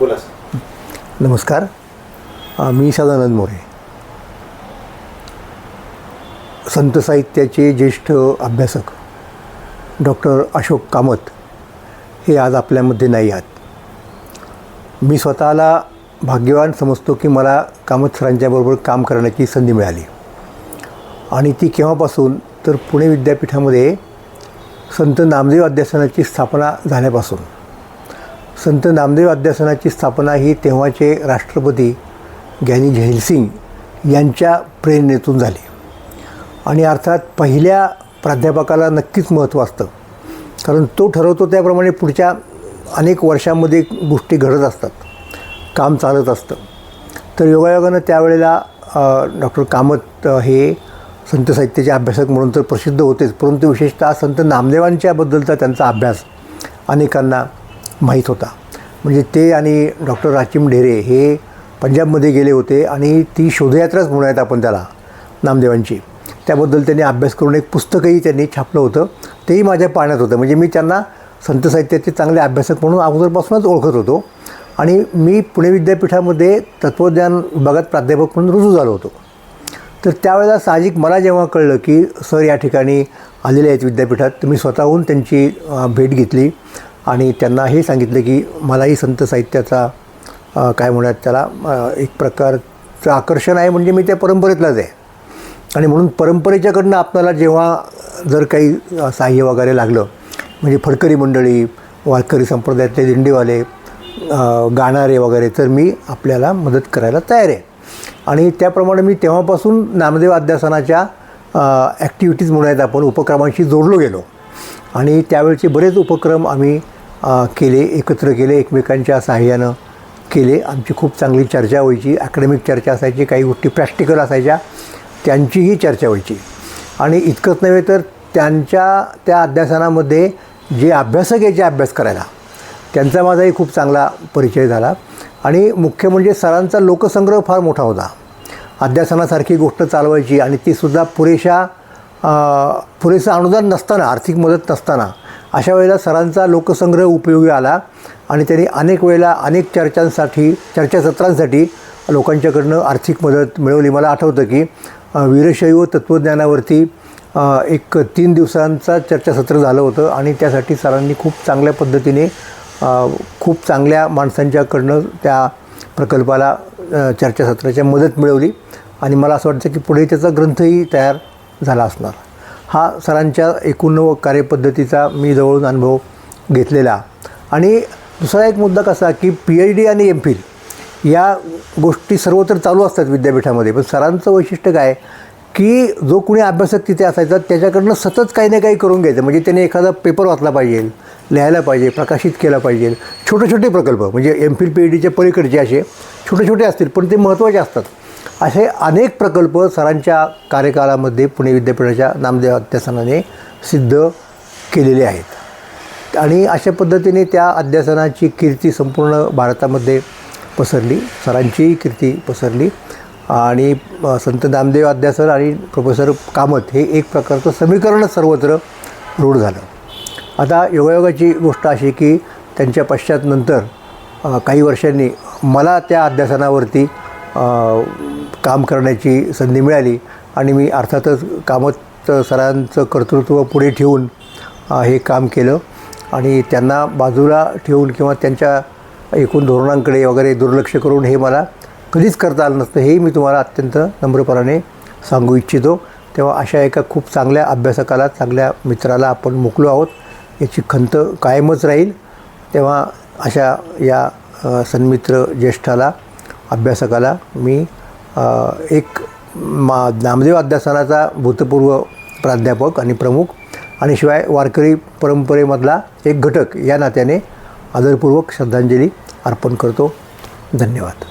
बोला सर नमस्कार. मी सदानंद मोरे. संत साहित्याचे ज्येष्ठ अभ्यासक डॉक्टर अशोक कामत हे आज आपल्यामध्ये नाही आहेत. मी स्वतःला भाग्यवान समजतो की मला कामत सरांच्याबरोबर काम करण्याची संधी मिळाली. आणि ती केव्हापासून तर पुणे विद्यापीठामध्ये संत नामदेव अध्यासनाची स्थापना झाल्यापासून. संत नामदेव अध्यासनाची स्थापना ही तेव्हाचे राष्ट्रपती ज्ञानी झैलसिंग यांच्या प्रेरणेतून झाली. आणि अर्थात पहिल्या प्राध्यापकाला नक्कीच महत्त्व असतं. कारण तो ठरवतो त्याप्रमाणे पुढच्या अनेक वर्षांमध्ये गोष्टी घडत असतात. काम चालत असतं. तर योगायोगानं त्यावेळेला डॉक्टर कामत हे संत साहित्याचे अभ्यासक म्हणून तर प्रसिद्ध होतेच. परंतु विशेषतः संत नामदेवांच्याबद्दलचा त्यांचा अभ्यास अनेकांना माहीत होता. म्हणजे ते आणि डॉक्टर राचिम ढेरे हे पंजाबमध्ये गेले होते आणि ती शोधयात्राच म्हणूयात आपण त्याला नामदेवांची. त्याबद्दल त्यांनी अभ्यास करून एक पुस्तकही त्यांनी छापलं होतं. तेही माझ्या पाण्यात होतं. म्हणजे मी त्यांना संत साहित्याचे चांगले अभ्यासक म्हणून अगोदरपासूनच ओळखत होतो. आणि मी पुणे विद्यापीठामध्ये तत्त्वज्ञान विभागात प्राध्यापक म्हणून रुजू झालो होतो. तर त्यावेळेला साहजिक मला जेव्हा कळलं की सर या ठिकाणी आलेले आहेत विद्यापीठात तर मी स्वतःहून त्यांची भेट घेतली. आणि त्यांना हे सांगितलं की मलाही संत साहित्याचा काय म्हणूयात त्याला एक प्रकारचं आकर्षण आहे म्हणजे मी त्या परंपरेतलाच आहे. आणि म्हणून परंपरेच्याकडनं आपल्याला जेव्हा जर काही साह्य वगैरे लागलं म्हणजे फडकरी मंडळी वारकरी संप्रदायातले दिंडीवाले गाणारे वगैरे तर मी आपल्याला मदत करायला तयार आहे. आणि त्याप्रमाणे मी तेव्हापासून नामदेव अध्यासनाच्या ॲक्टिव्हिटीज म्हणूयात आपण उपक्रमांशी जोडलो गेलो. आणि त्यावेळचे बरेच उपक्रम आम्ही केले एकत्र केले एकमेकांच्या सहाय्यानं केले. आमची खूप चांगली चर्चा व्हायची. अकॅडमिक चर्चा असायची काही गोष्टी प्रॅक्टिकल असायच्या. त्यांचीही चर्चा व्हायची. आणि इतकंच नव्हे तर त्यांच्या त्या अध्यासनामध्ये जे अभ्यासक यायचे अभ्यास करायला त्यांचा माझाही खूप चांगला परिचय झाला. आणि मुख्य म्हणजे सरांचा लोकसंग्रह फार मोठा होता. अध्यासनासारखी गोष्ट चालवायची आणि तीसुद्धा पुरेशा पुरेसं अनुदान नसताना आर्थिक मदत नसताना अशा वेळेला सरांचा लोकसंग्रह उपयोगी आला आणि त्यांनी अनेक वेळेला अनेक चर्चांसाठी चर्चासत्रांसाठी लोकांच्याकडनं आर्थिक मदत मिळवली. मला आठवतं की वीरशैव तत्त्वज्ञानावरती एक तीन दिवसांचा चर्चासत्र झालं होतं आणि त्यासाठी सरांनी खूप चांगल्या पद्धतीने खूप चांगल्या माणसांच्याकडनं त्या प्रकल्पाला चर्चासत्राच्या मदत मिळवली आणि मला असं वाटतं की पुढे त्याचा ग्रंथही तयार झाला असणार. हा सरांच्या एकूण कार्यपद्धतीचा मी जवळून अनुभव घेतलेला. आणि दुसरा एक मुद्दा कसा की पी एच डी आणि एम फिल या गोष्टी सर्वत्र चालू असतात विद्यापीठामध्ये. पण सरांचं वैशिष्ट्य काय की जो कुणी अभ्यासक तिथे असायचा त्याच्याकडनं सतत काही ना काही करून घ्यायचं. म्हणजे त्याने एखादा पेपर वाचला पाहिजे लिहायला पाहिजे प्रकाशित केला पाहिजे. छोटे छोटे प्रकल्प म्हणजे एम फिल पी एच डीच्या पलीकडचे असे छोटे छोटे असतील पण ते महत्त्वाचे असतात. असे अनेक प्रकल्प सरांच्या कार्यकाळामध्ये पुणे विद्यापीठाच्या नामदेव अध्यासनाने सिद्ध केलेले आहेत. आणि अशा पद्धतीने त्या अध्यासनाची कीर्ती संपूर्ण भारतामध्ये पसरली सरांचीही कीर्ती पसरली. आणि संत नामदेव अध्यासन आणि प्रोफेसर कामत हे एक प्रकारचं समीकरणच सर्वत्र रूढ झालं. आता योगायोगाची गोष्ट अशी की त्यांच्या पश्चात नंतर काही वर्षांनी मला त्या अध्यासनावरती काम करण्याची संधी मिळाली आणि मी अर्थातच कामत सरांचं कर्तृत्व पुढे ठेवून हे काम केलं. आणि त्यांना बाजूला ठेवून किंवा त्यांच्या एकूण धोरणांकडे वगैरे दुर्लक्ष करून हे मला कधीच करता आलं नसतं हेही मी तुम्हाला अत्यंत नम्रपणाने सांगू इच्छितो. तेव्हा अशा एका खूप चांगल्या अभ्यासकाला चांगल्या मित्राला आपण मोकलो आहोत. याची खंत कायमच राहील. तेव्हा अशा या सन्मित्र ज्येष्ठाला अभ्यासकाला मी एक मा नामदेव अध्यासनाचा भूतपूर्व प्राध्यापक आणि प्रमुख आणि शिवाय वारकरी परंपरेमधला एक घटक या नात्याने आदरपूर्वक श्रद्धांजली अर्पण करतो. धन्यवाद.